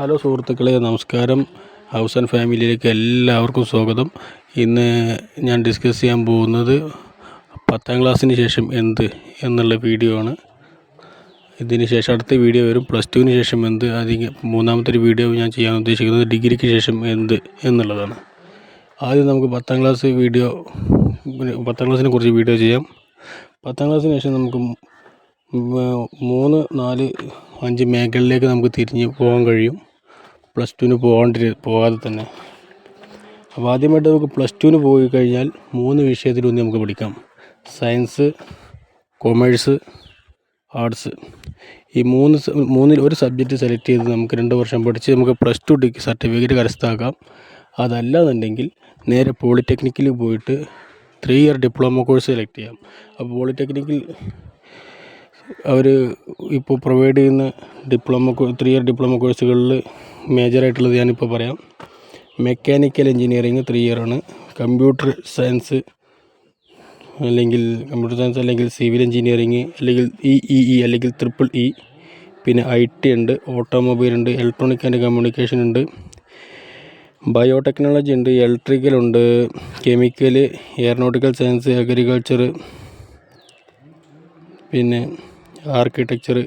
Hello സുഹൃത്തുക്കളെ നമസ്കാരം. House and ഫാമിലിയിലേക്ക് എല്ലാവർക്കും സ്വാഗതം. ഇന്ന് ഞാൻ ഡിസ്കസ് ചെയ്യാൻ പോകുന്നത് പത്താം ക്ലാസ്സിന് ശേഷം എന്ത് എന്നുള്ള വീഡിയോ ആണ്. ഇതിന് ശേഷം അടുത്ത വീഡിയോ വരും. പ്ലസ് ടുവിന് ശേഷം എന്ത് അധികം മൂന്നാമത്തെ ഒരു വീഡിയോ ഞാൻ ചെയ്യാൻ ഉദ്ദേശിക്കുന്നത് ഡിഗ്രിക്ക് ശേഷം എന്ത് എന്നുള്ളതാണ്. ആദ്യം നമുക്ക് പത്താം ക്ലാസ് വീഡിയോ പത്താം ക്ലാസ്സിനെ കുറിച്ച് വീഡിയോ ചെയ്യാം. പത്താം ക്ലാസ്സിന് ശേഷം നമുക്ക് മൂന്ന് നാല് അഞ്ച് മേഖലയിലേക്ക് നമുക്ക് തിരിഞ്ഞ് പോകാൻ കഴിയും. പ്ലസ് ടുവിന് പോകാണ്ടി പോകാതെ തന്നെ. അപ്പോൾ ആദ്യമായിട്ട് നമുക്ക് പ്ലസ് ടുവിന് പോയി കഴിഞ്ഞാൽ മൂന്ന് വിഷയത്തിലൊന്ന് നമുക്ക് പഠിക്കാം. സയൻസ് കൊമേഴ്സ് ആർട്സ് ഈ മൂന്ന് മൂന്നിൽ ഒരു സബ്ജക്റ്റ് സെലക്ട് ചെയ്ത് നമുക്ക് രണ്ട് വർഷം പഠിച്ച് നമുക്ക് പ്ലസ് ടു ഡിഗ്രി സർട്ടിഫിക്കറ്റ് കരസ്ഥാക്കാം അതല്ലാന്നുണ്ടെങ്കിൽ നേരെ പോളിടെക്നിക്കിൽ പോയിട്ട് three year diploma course select ചെയ്യാം. അപ്പോൾ പോളിടെക്നിക്കിൽ അവർ ഇപ്പോൾ പ്രൊവൈഡ് ചെയ്യുന്ന ഡിപ്ലോമ ത്രീ ഇയർ ഡിപ്ലോമ കോഴ്സുകളിൽ മേജറായിട്ടുള്ളത് ഞാനിപ്പോൾ പറയാം. മെക്കാനിക്കൽ എഞ്ചിനീയറിങ് ത്രീ ഇയർ ആണ്. കമ്പ്യൂട്ടർ സയൻസ് അല്ലെങ്കിൽ കമ്പ്യൂട്ടർ സയൻസ് അല്ലെങ്കിൽ സിവിൽ എഞ്ചിനീയറിങ് അല്ലെങ്കിൽ ഇ ഇ ഇ അല്ലെങ്കിൽ ട്രിപ്പിൾ ഇ പിന്നെ ഐ ടി ഉണ്ട് ഓട്ടോമൊബൈൽ ഉണ്ട് ഇലക്ട്രോണിക് ആൻഡ് കമ്മ്യൂണിക്കേഷൻ ഉണ്ട്. ബയോടെക്നോളജി ഉണ്ട് ഇലക്ട്രിക്കൽ ഉണ്ട് കെമിക്കൽ എയറോനോട്ടിക്കൽ സയൻസ് അഗ്രികൾച്ചർ പിന്നെ architecture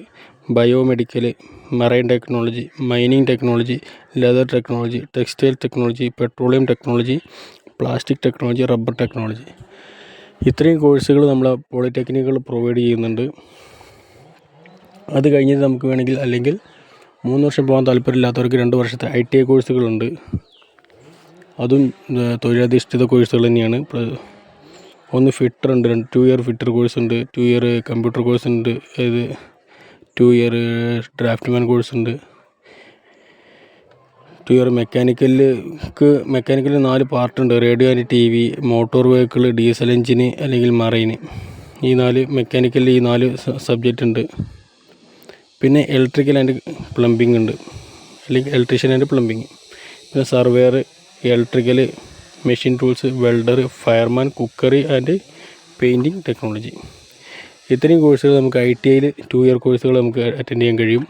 biomedical marine technology mining technology leather technology textile technology petroleum technology plastic technology rubber technology. ഇത്രയും കോഴ്സുകൾ നമ്മൾ പോളിടെക്നിക്കുകൾ പ്രൊവൈഡ് ചെയ്യുന്നുണ്ട്. അത് കഴിഞ്ഞിട്ട് നമുക്ക് വേണമെങ്കിൽ അല്ലെങ്കിൽ മൂന്ന് വർഷം പോകാൻ താല്പര്യമില്ലാത്തവർക്ക് രണ്ട് വർഷത്തെ ഐ ടി ഐ കോഴ്സുകളുണ്ട്. അതും തൊഴിലധിഷ്ഠിത കോഴ്സുകൾ തന്നെയാണ്. ഒന്ന് ഫിറ്റർ ഉണ്ട് ടു ഇയർ ഫിറ്റർ കോഴ്സ് ഉണ്ട് ടു ഇയർ കമ്പ്യൂട്ടർ കോഴ്സ് ഉണ്ട് അതായത് ടു ഇയർ ഡ്രാഫ്റ്റ്മാൻ കോഴ്സ് ഉണ്ട്. ടു ഇയർ മെക്കാനിക്കലിക്ക് മെക്കാനിക്കലിൽ നാല് പാർട്ട് ഉണ്ട്. Radio and T V motor vehicle diesel എഞ്ചിന് അല്ലെങ്കിൽ മറൈന് ഈ നാല് മെക്കാനിക്കലിൽ ഈ നാല് സബ്ജക്റ്റ് ഉണ്ട്. പിന്നെ ഇലക്ട്രിക്കൽ ആൻഡ് പ്ലംബിംഗ് ഉണ്ട്. അല്ലെങ്കിൽ ഇലക്ട്രീഷ്യൻ ആൻഡ് പ്ലംബിംഗ് പിന്നെ surveyor electrical machine tools welder fireman cookery and painting technology ഇത്രയും കോഴ്സുകൾ നമുക്ക് ഐ ടി ഐയിൽ ടു ഇയർ കോഴ്സുകൾ നമുക്ക് അറ്റൻഡ് ചെയ്യാൻ കഴിയും.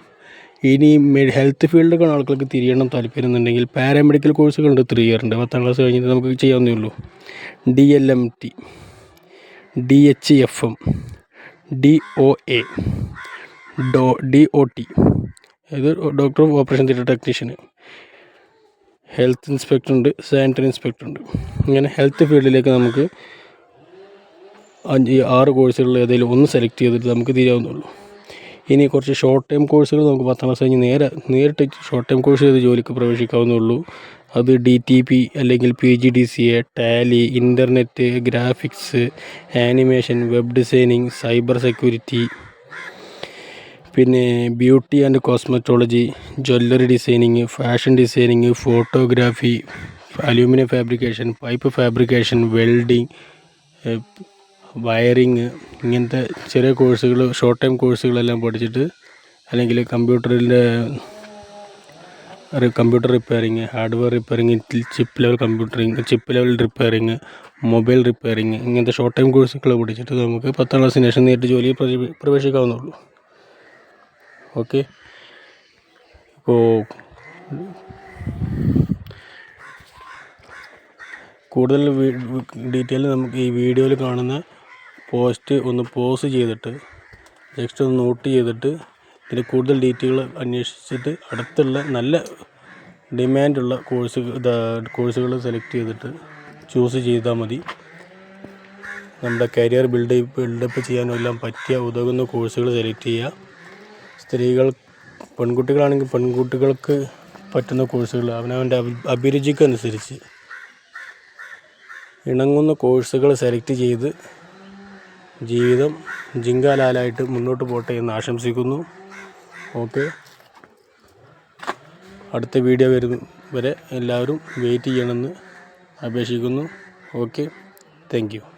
ഇനി ഹെൽത്ത് ഫീൽഡിലേക്കാണ് ആളുകൾക്ക് തിരിയണം താല്പര്യം എന്നുണ്ടെങ്കിൽ പാരാമെഡിക്കൽ കോഴ്സുകളുണ്ട് ത്രീ ഇയർ ഉണ്ട് പത്താം ക്ലാസ് കഴിഞ്ഞിട്ട് നമുക്ക് ചെയ്യാവുന്നേ ഉള്ളൂ. D L M T D H F M D O A Dr D O T ഇത് ഡോക്ടർ ഓഫ് ഓപ്പറേഷൻ തിയേറ്റർ ടെക്നീഷ്യന് ഹെൽത്ത് ഇൻസ്പെക്ടർ ഉണ്ട് സാനിറ്ററി ഇൻസ്പെക്ടർ ഉണ്ട് ഇങ്ങനെ ഹെൽത്ത് ഫീൽഡിലേക്ക് നമുക്ക് അഞ്ച് ആറ് കോഴ്സുകളിൽ ഏതെങ്കിലും ഒന്ന് സെലക്ട് ചെയ്തിട്ട് നമുക്ക് തീരാവുന്നുള്ളൂ ഇനി കുറച്ച് ഷോർട്ട് ടൈം കോഴ്സുകൾ നമുക്ക് പത്താം ക്ലാസ് കഴിഞ്ഞ് നേരെ നേരിട്ട് ഷോർട്ട് ടൈം കോഴ്സ് ചെയ്ത് ജോലിക്ക് പ്രവേശിക്കാവുന്നുള്ളൂ അത് ഡി ടി പി അല്ലെങ്കിൽ P G D C A tally internet graphics animation web designing cyber security പിന്നെ beauty and cosmetology jewellery designing fashion designing photography aluminium fabrication pipe fabrication welding wiring ഇങ്ങനത്തെ ചെറിയ കോഴ്സുകൾ short time കോഴ്സുകളെല്ലാം പഠിച്ചിട്ട് അല്ലെങ്കിൽ കമ്പ്യൂട്ടറിന്റെ computer repairing hardware repairing chip level computering chip level repairing mobile repairing ഇങ്ങനത്തെ short time കോഴ്സുകൾ പഠിച്ചിട്ട് നമുക്ക് പത്താം ക്ലാസ്സിന് ശേഷം നേരിട്ട് ജോലിയിൽ പ്രവേശിക്കാവുന്നുള്ളൂ ഓക്കെ. കൂടുതൽ ഡീറ്റെയിൽ നമുക്ക് ഈ വീഡിയോയിൽ കാണുന്ന പോസ്റ്റ് ഒന്ന് പോസ് ചെയ്തിട്ട് ജസ്റ്റ് ഒന്ന് നോട്ട് ചെയ്തിട്ട് ഇതിന് കൂടുതൽ ഡീറ്റെയിൽ അന്വേഷിച്ചിട്ട് അടുത്തുള്ള നല്ല ഡിമാൻഡുള്ള കോഴ്സ് കോഴ്സുകൾ സെലക്ട് ചെയ്തിട്ട് ചൂസ് ചെയ്താൽ മതി. നമ്മുടെ കരിയർ ബിൽഡ് ബിൽഡപ്പ് ചെയ്യാനും എല്ലാം പറ്റിയ ഉതകുന്ന കോഴ്സുകൾ സെലക്ട് ചെയ്യുക. സ്ത്രീകൾ പെൺകുട്ടികളാണെങ്കിൽ പെൺകുട്ടികൾക്ക് പറ്റുന്ന കോഴ്സുകൾ അവനവന്റെ അഭിരുചിക്കനുസരിച്ച് ഇണങ്ങുന്ന കോഴ്സുകൾ സെലക്ട് ചെയ്ത് ജീവിതം ജിങ്കാലാലായിട്ട് മുന്നോട്ട് പോട്ടെ എന്ന് ആശംസിക്കുന്നു. ഓക്കെ. അടുത്ത വീഡിയോ വരുന്ന വരെ എല്ലാവരും വെയിറ്റ് ചെയ്യണമെന്ന് അപേക്ഷിക്കുന്നു. ഓക്കെ. താങ്ക്